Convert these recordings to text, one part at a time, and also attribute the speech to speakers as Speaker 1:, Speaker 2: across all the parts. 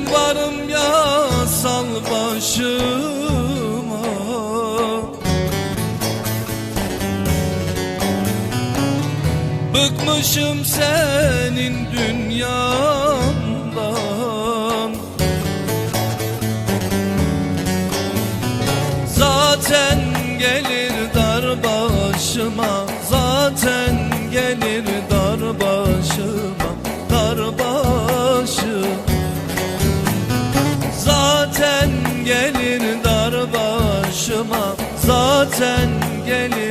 Speaker 1: Ben varım ya sal başıma. Bıkmışım senin dünyandan. Zaten gelir dar başıma Zaten gelir Zaten gelir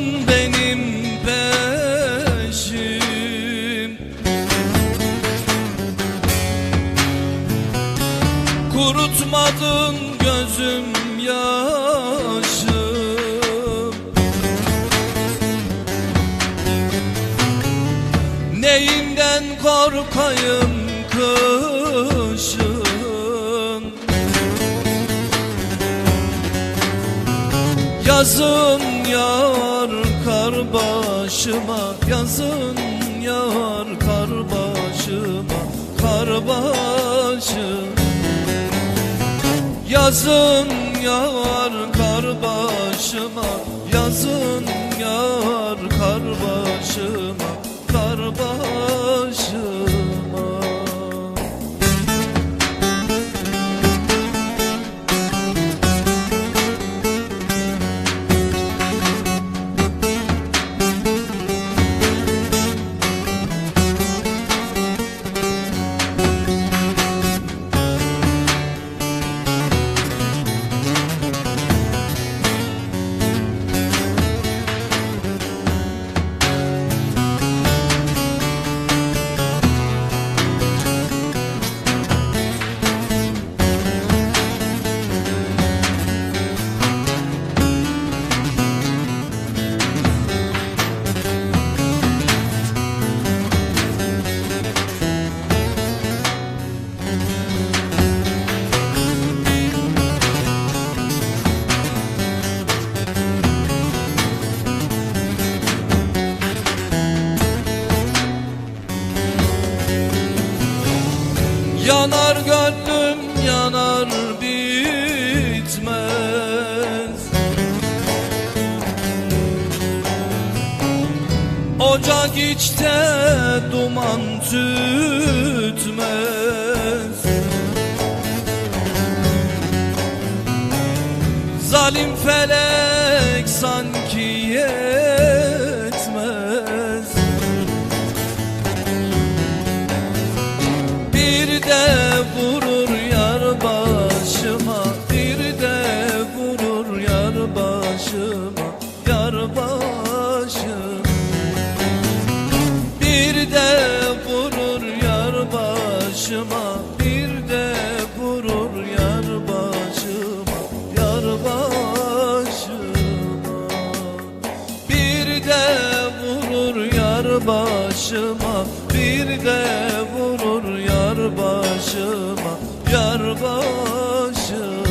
Speaker 1: Benim peşim. Kurutmadın gözüm yaşım. Neyinden korkayım kışın? Yazın yağar kar başıma Yazın yağar kar başıma Kar başım Yazın yağar kar başıma Yazın yağar kar başıma Kar başıma Yanar gönlüm yanar bitmez. Ocak içte duman tütmez. Zalim felek sanki yetmez başıma Bir de vurur yar başıma Yar başıma